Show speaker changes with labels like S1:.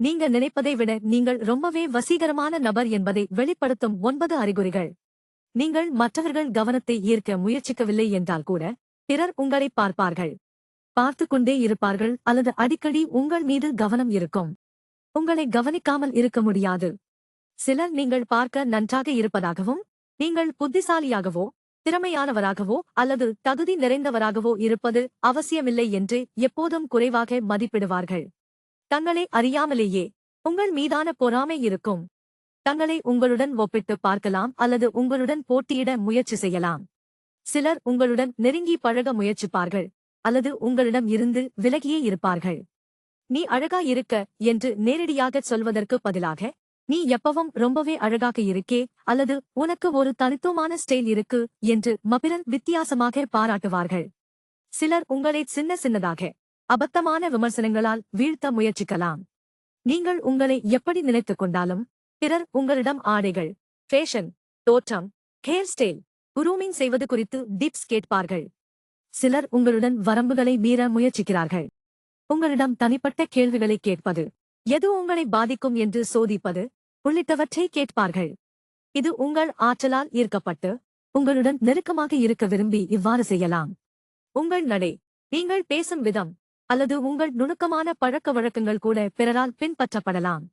S1: நீங்க நினைப்பதை விட நீங்கள் ரொம்பவே வசீகரமான நபர் என்பதை வெளிப்படுத்தும் ஒன்பது அறிகுறிகள். நீங்கள் மற்றவர்கள் கவனத்தை ஈர்க்க முயற்சிக்கவில்லை என்றால் கூட பிறர் உங்களை பார்ப்பார்கள். பார்த்து கொண்டே இருப்பார்கள் அல்லது அடிக்கடி உங்கள் மீது கவனம் இருக்கும். உங்களை கவனிக்காமல் இருக்க முடியாது. சிலர் நீங்கள் பார்க்க நன்றாக இருப்பதாகவும் நீங்கள் புத்திசாலியாகவோ திறமையானவராகவோ அல்லது தகுதி நிறைந்தவராகவோ இருப்பது அவசியமில்லை என்று எப்போதும் குறைவாக மதிப்பிடுவார்கள். தங்களை அறியாமலேயே உங்கள் மீதான பொறாமை இருக்கும். தங்களை உங்களுடன் ஒப்பிட்டு பார்க்கலாம் அல்லது உங்களுடன் போட்டியிட முயற்சி செய்யலாம். சிலர் உங்களுடன் நெருங்கி பழக முயற்சிப்பார்கள் அல்லது உங்களிடம் இருந்து விலகியே இருப்பார்கள். நீ அழகா இருக்க என்று நேரடியாகச் சொல்வதற்கு பதிலாக நீ எப்பவும் ரொம்பவே அழகாக இருக்கே அல்லது உனக்கு ஒரு தனித்துவமான ஸ்டைல் இருக்கு என்று மபிரன் வித்தியாசமாக பாராட்டுவார்கள். சிலர் உங்களை சின்ன சின்னதாக அபத்தமான விமர்சனங்களால் வீழ்த்த முயற்சிக்கலாம். நீங்கள் உங்களை எப்படி நினைத்துக் கொண்டாலும் பிறர் உங்களிடம் ஆடைகள் ஃபேஷன் தோற்றம் ஹேர் ஸ்டைல் குரூமிங் செய்வது குறித்து டிப்ஸ் கேட்பார்கள். சிலர் உங்களுடன் வரம்புகளை மீற முயற்சிக்கிறார்கள். உங்களிடம் தனிப்பட்ட கேள்விகளை கேட்பது எது உங்களை பாதிக்கும் என்று சோதிப்பது உள்ளிட்டவற்றை கேட்பார்கள். இது உங்கள் ஆற்றலால் ஈர்க்கப்பட்டு உங்களுடன் நெருக்கமாக இருக்க விரும்பி இவ்வாறு செய்யலாம். உங்கள் நடை நீங்கள் பேசும் விதம் அல்லது உங்கள் நுணுக்கமான பழக்க வழக்கங்கள் கூட பிறரால் பின்பற்றப்படலாம்.